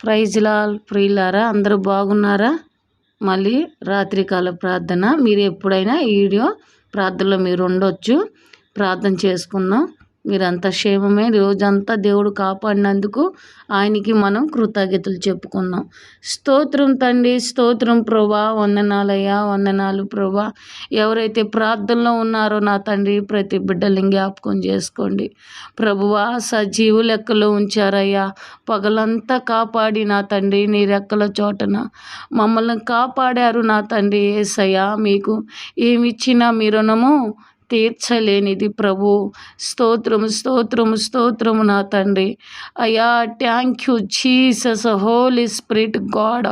ప్రైజ్లాల్ ప్రియులారా అందరూ బాగున్నారా? మళ్ళీ రాత్రికాల ప్రార్థన. మీరు ఎప్పుడైనా ఈ వీడియో ప్రార్థనలో మీరు ఉండొచ్చు. ప్రార్థన చేసుకుందాం. మీరంతా క్షేమమే. రోజంతా దేవుడు కాపాడినందుకు ఆయనకి మనం కృతజ్ఞతలు చెప్పుకున్నాం స్తోత్రం తండ్రి స్తోత్రం ప్రభా వందనాలయ్యా వందనాలు ప్రభా. ఎవరైతే ప్రార్థనలో ఉన్నారో నా తండ్రి ప్రతి బిడ్డల్ని జ్ఞాపకం చేసుకోండి. ప్రభువా సజీవు లెక్కలో ఉంచారయ్యా. పగలంతా కాపాడి నా తండ్రి నీ రెక్కల చోటన. మమ్మల్ని కాపాడారు నా తండ్రి ఏసయ్యా. మీకు ఏమిచ్చినా మీ రుణము తీర్చలేనిది ప్రభు. స్తోత్రము స్తోత్రము స్తోత్రము నా తండ్రి. అయ్యా thank you Jesus Holy Spirit God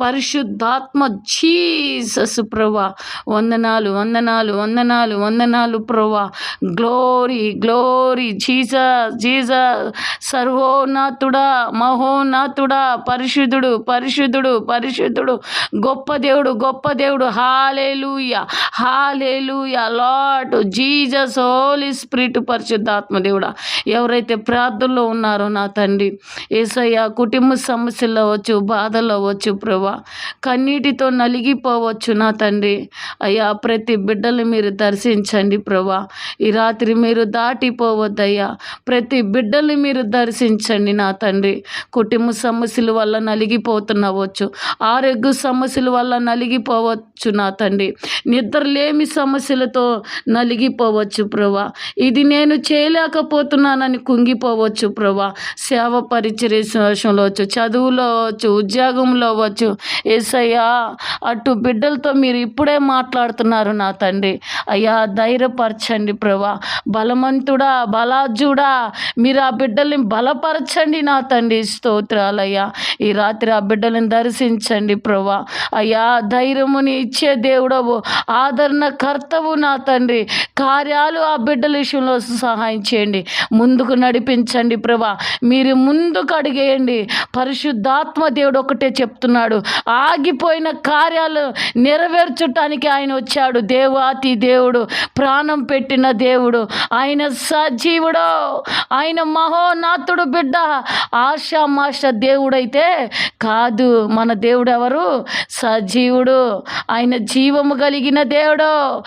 పరిశుద్ధాత్మ జీసస్ ప్రభా. వందనాలు వందనాలు వందనాలు వందనాలు ప్రభా. గ్లోరీ గ్లోరీ జీసస్ జీసస్ సర్వోన్నతుడా మహోన్నతుడా పరిశుద్ధుడు పరిశుద్ధుడు పరిశుద్ధుడు గొప్ప దేవుడు గొప్ప దేవుడు. Hallelujah hallelujah Lord Jesus Holy Spirit పరిశుద్ధాత్మ దేవుడా ఎవరైతే ప్రార్థనలో ఉన్నారో నా తండ్రి ఏసయ్య కుటుంబ సమస్యలు అవ్వచ్చు బాధలు అవ్వచ్చు ప్రభా కన్నీటితో నలిగిపోవచ్చు నా తండ్రి. అయ్యా ప్రతి బిడ్డలు మీరు దర్శించండి ప్రభా. ఈ రాత్రి మీరు దాటిపోవద్దయ్యా. ప్రతి బిడ్డలు మీరు దర్శించండి నా తండ్రి. కుటుంబ సమస్యల వల్ల నలిగిపోతున్నవచ్చు ఆరోగ్య సమస్యల వల్ల నలిగిపోవచ్చు నా తండ్రి. నిద్రలేమి సమస్యలతో నలిగిపోవచ్చు ప్రభా. ఇది నేను చేయలేకపోతున్నానని కుంగిపోవచ్చు ప్రభా. సేవ పరిచర్యలో వచ్చు చదువులో అవ్వచ్చు ఉద్యోగంలో అవ్వచ్చు ఏసయ్యా అటు బిడ్డలతో మీరు ఇప్పుడే మాట్లాడుతున్నారు నా తండ్రి. అయ్యా ధైర్యపరచండి ప్రభా. బలవంతుడా బలాజుడా మీరు ఆ బిడ్డల్ని బలపరచండి నా తండ్రి. స్తోత్రాలయ్యా. ఈ రాత్రి ఆ బిడ్డలను దర్శించండి ప్రభా. అయ్యా ధైర్యముని ఇచ్చే దేవుడవు ఆదరణ కర్తవు నా తండ్రి. కార్యాలు ఆ బిడ్డల విషయంలో సహాయం చేయండి. ముందుకు నడిపించండి ప్రభా. మీరు ముందుకు అడిగేయండి. పరిశుద్ధాత్మ దేవుడు ఒకటే చెప్తున్నాడు. ఆగిపోయిన కార్యాలు నెరవేర్చటానికి ఆయన వచ్చాడు. దేవాతి దేవుడు ప్రాణం పెట్టిన దేవుడు. ఆయన సజీవుడు. ఆయన మహోనాథుడు బిడ్డ. ఆశామాష దేవుడైతే కాదు. మన దేవుడు ఎవరు? సజీవుడు. ఆయన జీవము కలిగిన దేవుడు.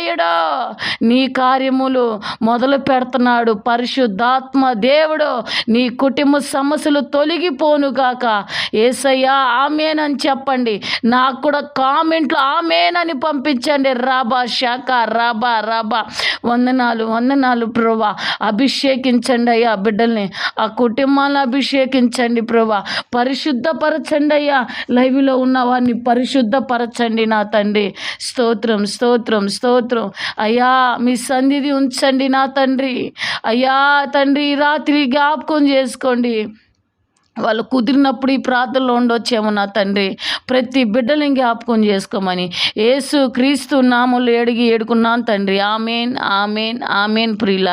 మృత్యుంజయుడు నీ కార్యములు మొదలు పెడుతున్నాడు పరిశుద్ధాత్మ దేవుడు. నీ కుటుంబ సమస్యలు తొలగిపోనుగాక ఏసయ్యా ఆమెనని చెప్పండి. నాకు కూడా కామెంట్లు ఆమెనని పంపించండి. రాబా శాఖ రాబా రాబా. వందనాలు వందనాలు ప్రభా. అభిషేకించండి అయ్యా బిడ్డల్ని. ఆ కుటుంబాన్ని అభిషేకించండి ప్రభా. పరిశుద్ధపరచండి అయ్యా. లైవ్లో ఉన్న వారిని పరిశుద్ధపరచండి నా తండ్రి. స్తోత్రం స్తోత్రం స్తోత్రం. అయ్యా మీ సన్నిధి ఉంచండి నా తండ్రి. అయ్యా తండ్రి రాత్రి జ్ఞాపకం చేసుకోండి. వాళ్ళు కుదిరినప్పుడు ఈ ప్రార్థనలో ఉండొచ్చేమో నా తండ్రి. ప్రతి బిడ్డని జ్ఞాపకం చేసుకోమని ఏసు క్రీస్తు నాములు ఎడిగి ఏడుకున్నాను తండ్రి. ఆమెన్ ఆమెన్ ఆమెన్ ప్రియుల